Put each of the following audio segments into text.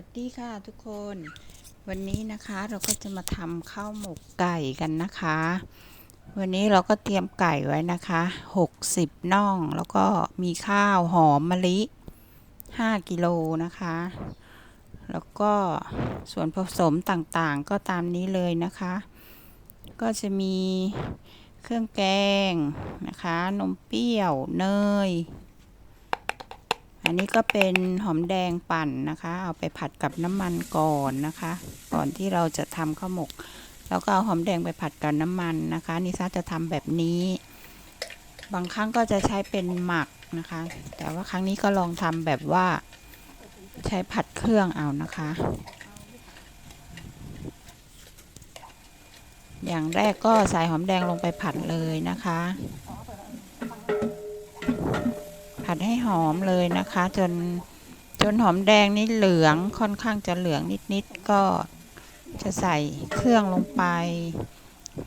วัสดีค่ะทุกคน วันนี้นะคะเราก็จะมาทำข้าวหมกไก่กันนะคะ วันนี้เราก็เตรียมไก่ไว้นะคะ 60 น่องแล้วก็มีข้าวหอมมะลิ 5 กิโลนะคะ แล้วก็ส่วนผสมต่างๆ ก็ตามนี้เลยนะคะ ก็จะมีเครื่องแกงนะคะ นมเปรี้ยวเนย อันนี้ก็เป็นหอมแดงปั่นนะคะ เอาไปผัดกับน้ำมันก่อนนะคะ ก่อนที่เราจะทำข้าวหมก แล้วก็เอาหอมแดงไปผัดกับน้ำมันนะคะนิซ่าจะทำแบบนี้ บางครั้งก็จะใช้เป็นหมักนะคะ แต่ว่าครั้งนี้ก็ลองทำแบบว่าใช้ผัดเครื่องเอานะคะ อย่างแรกก็ใส่หอมแดงลงไปผัดเลยนะคะ ผัดให้หอมเลยนะคะ จนจนหอมแดงนี่เหลืองค่อนข้างจะเหลืองนิดๆก็จะใส่เครื่องลงไป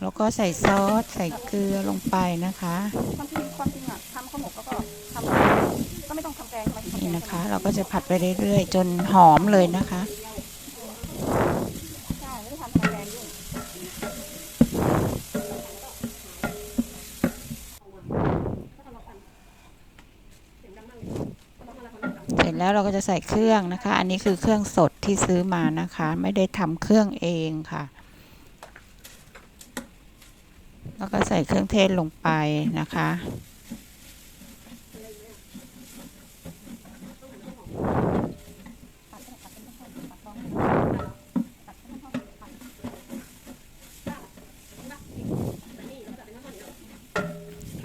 แล้วก็ใส่ซอสใส่เกลือลงไปนะคะความจริงความจริงอะทำข้าวหมกก็ก็ทำก็ไม่ต้องทำแกงทำไมถึงทำแกนี่งนะคะ เราก็จะผัดไปเรื่อยๆ จนหอมเลยนะคะ ใช่ไม่ได้ทำแกงยุ่ง เสร็จแล้วเราก็จะใส่เครื่องนะคะ อันนี้คือเครื่องสดที่ซื้อมานะคะ ไม่ได้ทำเครื่องเองค่ะ แล้วก็ใส่เครื่องเทศลงไปนะคะ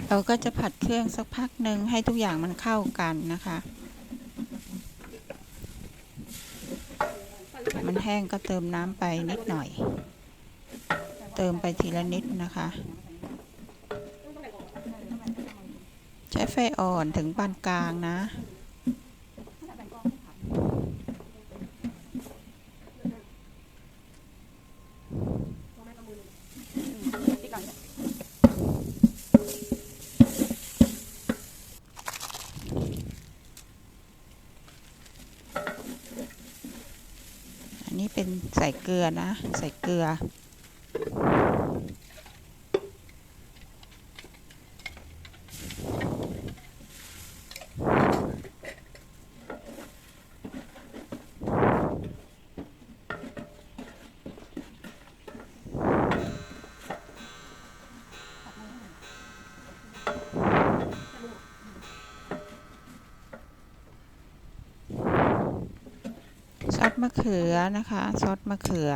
เราก็จะผัดเครื่องสักพักหนึ่งให้ทุกอย่างมันเข้ากันนะคะ มัน แห้งก็เติมน้ำไปนิดหน่อย เติมไปทีละนิดนะคะ ใช้ไฟอ่อนถึงปานกลางนะ ที่ก่อนเนี่ย อันนี้เป็นใส่ เกลือนะ ใส่เกลือ มะเขือนะคะ ซอสมะเขือ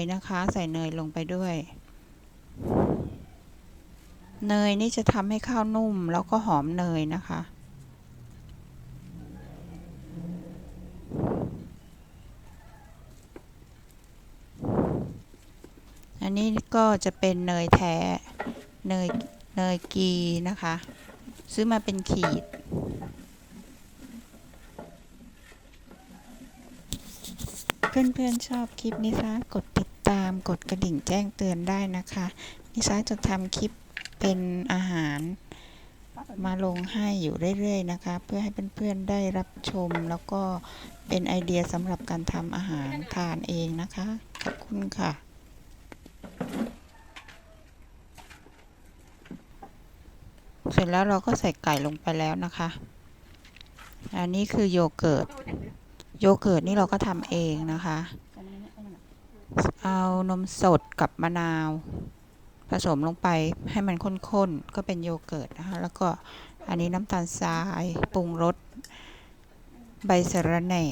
ยนะคะ ใส่เนยลงไปด้วย เนยนี่จะทำให้ข้าวนุ่มแล้วก็หอมเนยนะคะ อันนี้ก็จะเป็นเนยแท้ เนยเนยกีนะคะ ซื้อมาเป็นขีดเพื่อนๆชอบคลิปนิซ่ากดติด ตามกดกระดิ่งแจ้งเตือนได้นะคะนิซ่าจะทำคลิปเป็นอาหารมาลงให้อยู่เรื่อยๆนะคะ เพื่อให้เพื่อนๆได้รับชมแล้วก็เป็นไอเดียสำหรับการทำอาหารทานเองนะคะ ขอบคุณค่ะ เสร็จแล้วเราก็ใส่ไก่ลงไปแล้วนะคะ อันนี้คือโยเกิร์ต โยเกิร์ตนี่เราก็ทำเองนะคะ เอานมสดกับมะนาว ผสมลงไปให้มันข้นๆ ก็เป็นโยเกิร์ตนะคะ แล้วก็อันนี้น้ำตาลทราย ปรุงรส ใบสะระแหน่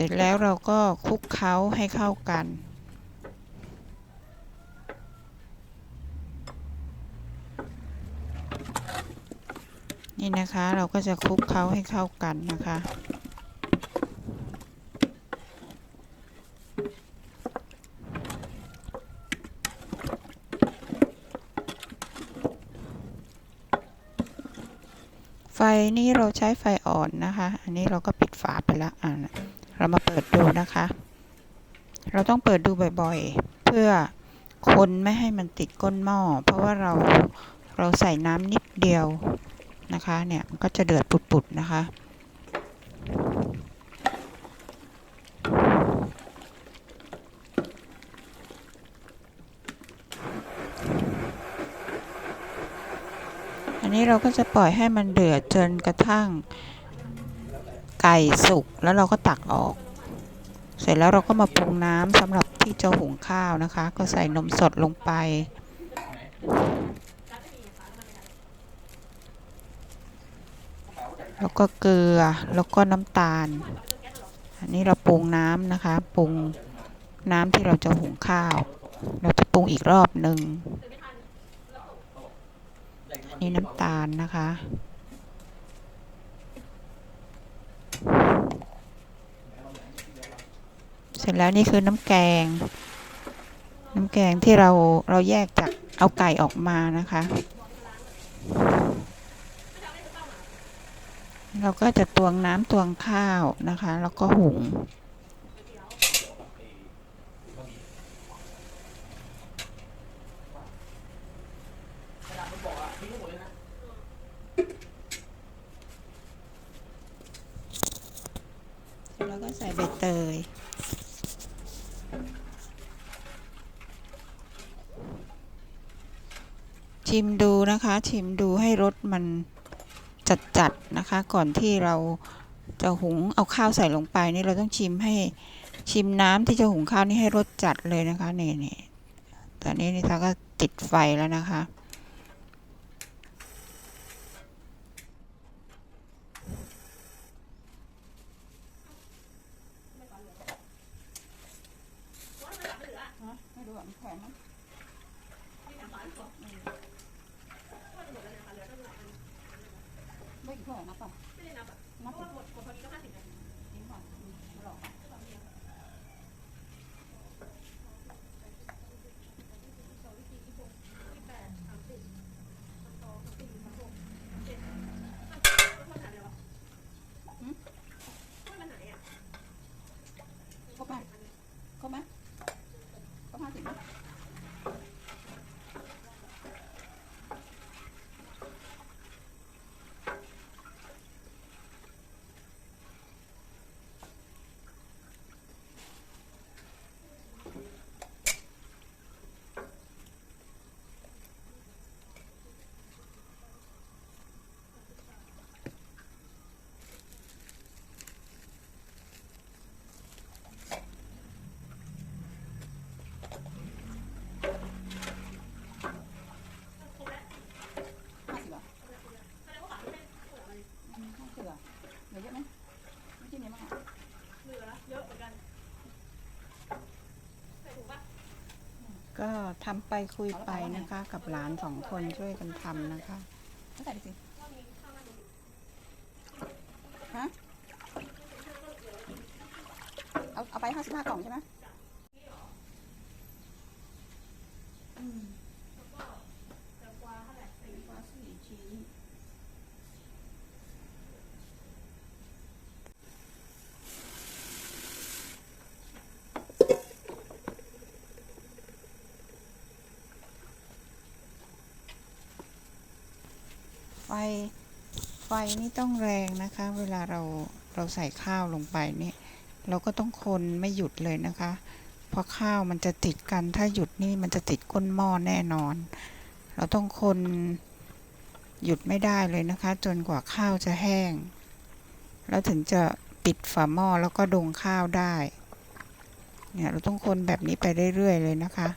เสร็จแล้วเราก็คลุกเคล้าให้เข้ากัน นี่นะคะเราก็จะคลุกเคล้าให้เข้ากันนะคะ ไฟนี่เราใช้ไฟอ่อนนะคะ อันนี้เราก็ปิดฝาไปแล้วอ่า เรามาเปิดดูนะคะ เราต้องเปิดดูบ่อยๆ เพื่อคนไม่ให้มันติดก้นหม้อ เพราะว่าเราเราใส่น้ำนิดเดียวนะคะ เนี่ยมันก็จะเดือดปุดๆนะคะ อันนี้เราก็จะปล่อยให้มันเดือดจนกระทั่ง ไก่สุกแล้วเราก็ตักออก เสร็จแล้วเราก็มาปรุงน้ำสำหรับที่จะหุงข้าวนะคะ ก็ใส่นมสดลงไป แล้วก็เกลือแล้วก็น้ำตาล อันนี้เราปรุงน้ำนะคะ ปรุงน้ำที่เราจะหุงข้าว เราจะปรุงอีกรอบหนึ่งนี่น้ำตาลนะคะ เสร็จแล้วนี่คือน้ำแกง น้ำแกงที่เราเราแยกจากเอาไก่ออกมานะคะ เราก็จะตวงน้ำตวงข้าวนะคะ แล้วก็หุง แล้วก็ใส่ใบเตย ชิมดูนะคะ ชิมดูให้รสมันจัดๆนะคะ ก่อนที่เราจะหุงเอาข้าวใส่ลงไปนี่เราต้องชิมให้ชิมน้ำที่จะหุงข้าวนี่ให้รสจัดเลยนะคะนี่นี่ตอนนี้นี่ทาก็ติดไฟแล้วนะคะ ไม่รู้อะมันแข็งมั้ง ไม่อีกเท่าไหร่นับป่ะไม่ได้นับอะนับหมดพอดีก็ห้าสิบนาทีทิ้งก่อนอืมหรอครบไหมครบไหมครบห้าสิบไหม ห้าสิบอะอืมห้าสิบอะเหลือเยอะไหมไม่ใช่เนี้ยมั้งอะ ก็ ทำไปคุยไปนะคะ กับหลานสองคนช่วยกันทำนะคะไม่ใส่สิฮะเอาเอาไปห้าสิบห้ากล่องใช่ไหมอืมแตงกวาสี่ชิ้น ไฟไฟนี่ต้องแรงนะคะ เวลาเราเราใส่ข้าวลงไปเนี่ย เราก็ต้องคนไม่หยุดเลยนะคะ เพราะข้าวมันจะติดกันถ้าหยุดนี่มันจะติดก้นหม้อแน่นอน เราต้องคนหยุดไม่ได้เลยนะคะ จนกว่าข้าวจะแห้ง แล้วถึงจะปิดฝาหม้อแล้วก็ดงข้าวได้ เนี่ยเราต้องคนแบบนี้ไปเรื่อยๆเลยนะคะ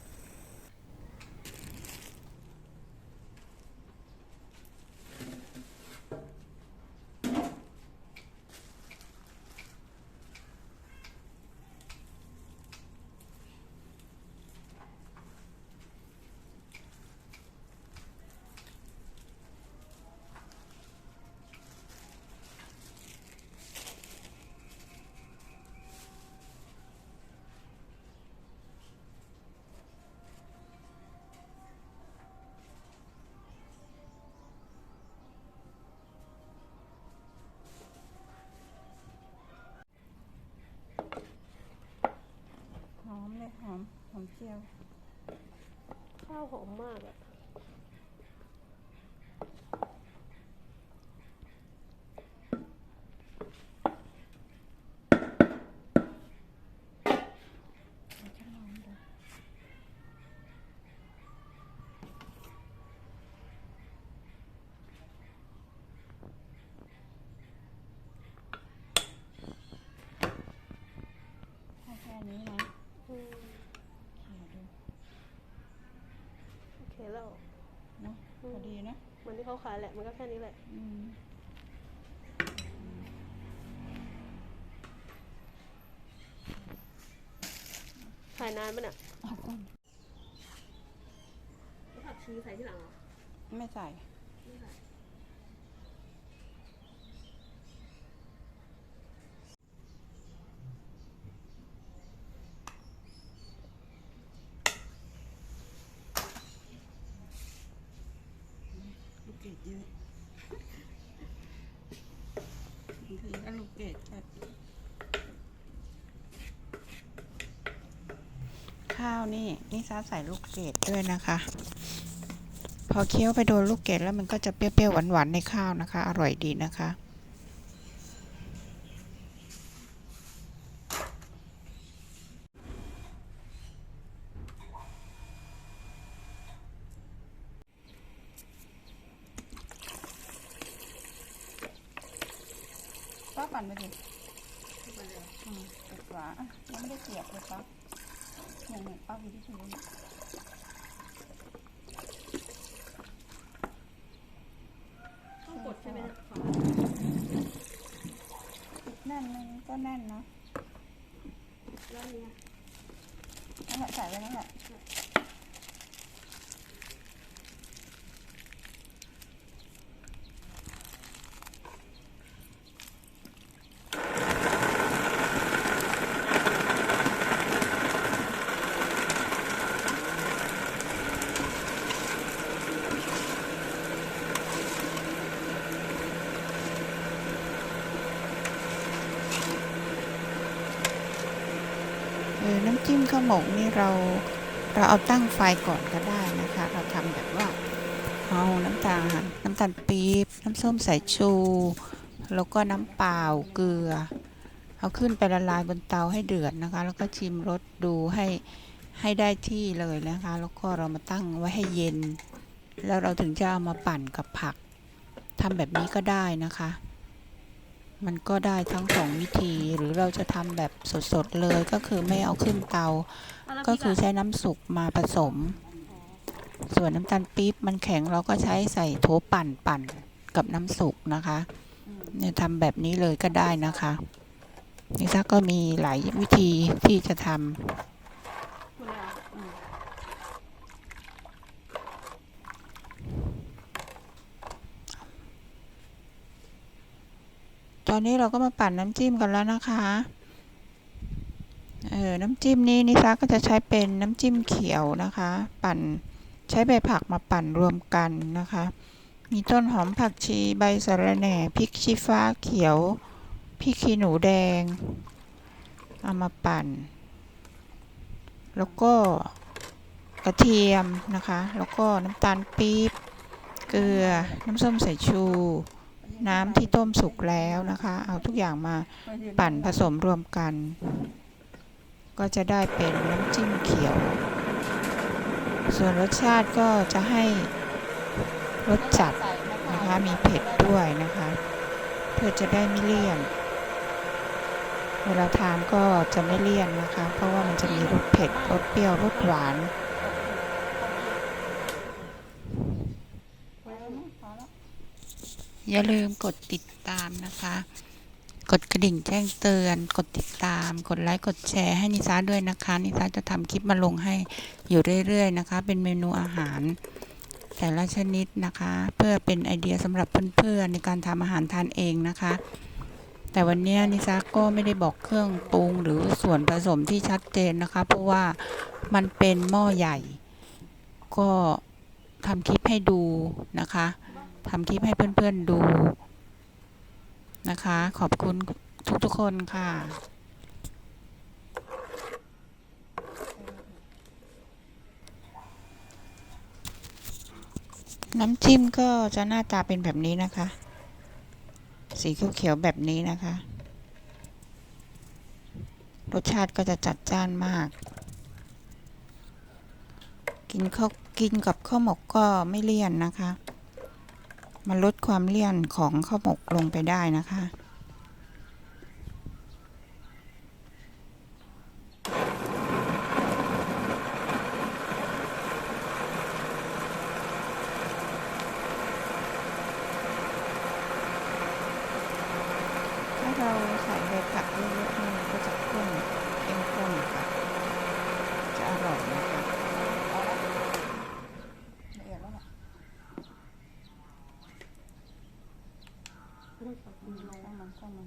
เหมันที่เขาขายแหละ มันก็แค่นี้แหละอืมขายนานปะเนี่ยเอาก่อนผักชีใส่ที่หลังเหรอ ไม่ใส่ไม่ใส่ ลูกเกดเยอะ บางทีก็ลูกเกดจัดข้าวนี่นี่ซาใส่ลูกเกดด้วยนะคะ พอเคี้ยวไปโดนลูกเกดแล้วมันก็จะเปรี้ยวๆหวานๆในข้าวนะคะ อร่อยดีนะคะ ป้าปั่นไปดิไปเลยอืมติดฝาอะยังไม่ได้เสียบเลยป้าเนี่ยเนี่ยป้าวิธีชูเนี่ยต้องกดใช่ไหมเนี่ยฝาติดแน่นมันก็แน่นนะแล้วอันเนี้ยนั่นแหละใส่ไว้นั่นแหละ จิ้มข้าวหมกนี่เราเราเอาตั้งไฟก่อนก็ได้นะคะ เราทำแบบว่าเอาน้ำตาลน้ำตาลปี๊บน้ำส้มสายชู แล้วก็น้ำเปล่าเกลือ เอาขึ้นไปละลายบนเตาให้เดือดนะคะ แล้วก็ชิมรสดูให้ให้ได้ที่เลยนะคะ แล้วก็เรามาตั้งไว้ให้เย็น แล้วเราถึงจะเอามาปั่นกับผักทำแบบนี้ก็ได้นะคะ มันก็ได้ทั้งสองวิธีหรือเราจะทำแบบสดๆเลยก็คือไม่เอาขึ้นเตาะแล้วก็พริคืออะใช้น้ำสุกมาผสม ส่วนน้ำตาลปี๊บมันแข็งเราก็ใช้ใส่โถปั่นปั่นกับน้ำสุกนะคะอืมเนี่ยทำแบบนี้เลยก็ได้นะคะนี่ซักก็มีหลายวิธีที่จะทำ หมดแล้วอืม ตอนนี้เราก็มาปั่นน้ำจิ้มกันแล้วนะคะ เออ น้ำจิ้มนี้นิซาก็จะใช้เป็นน้ำจิ้มเขียวนะคะ ปั่นใช้ใบผักมาปั่นรวมกันนะคะ มีต้นหอมผักชีใบสะระแหน่พริกชี้ฟ้าเขียวพริกขี้หนูแดง เอามาปั่น แล้วก็กระเทียมนะคะ แล้วก็น้ำตาลปี๊บ เกลือ น้ำส้มสายชู น้ำที่ต้มสุกแล้วนะคะ เอาทุกอย่างมาปั่นผสมรวมกัน ก็จะได้เป็นน้ำจิ้มเขียว ส่วนรสชาติก็จะให้รสจัดนะคะมีเผ็ดด้วยนะคะ เพื่อจะได้ไม่เลี่ยน เวลาทานก็จะไม่เลี่ยนนะคะ เพราะว่ามันจะมีรสเผ็ดรสเปรี้ยวรสหวาน พอแล้วมั้งพอแล้ว อย่าลืมกดติดตามนะคะ กดกระดิ่งแจ้งเตือน กดติดตาม กดไลค์กดแชร์ให้นิซาด้วยนะคะ นิซาจะทำคลิปมาลงให้อยู่เรื่อยๆนะคะ เป็นเมนูอาหาร แต่ละชนิดนะคะ เพื่อเป็นไอเดียสำหรับเพื่อนๆในการทำอาหารทานเองนะคะ แต่วันนี้นิซาก็ไม่ได้บอกเครื่องปรุงหรือส่วนผสมที่ชัดเจนนะคะ เพราะว่ามันเป็นหม้อใหญ่ ก็ทำคลิปให้ดูนะคะ ทำคลิปให้เพื่อนๆดูนะคะ ขอบคุณทุกๆคนค่ะน้ำจิ้มก็จะหน้าตาเป็นแบบนี้นะคะ สีเขียวๆแบบนี้นะคะ รสชาติก็จะจัดจ้านมาก กินข้าวกินกับข้าวหมกก็ไม่เลี่ยนนะคะ มันลดความเลี่ยนของข้าวหมกลงไปได้นะคะ ถ้าเราใส่ใบผักเยอะๆนี่ก็จะข้นเข้มข้นค่ะ จะอร่อยนะคะ ละเอียดแล้วแหละ ไม่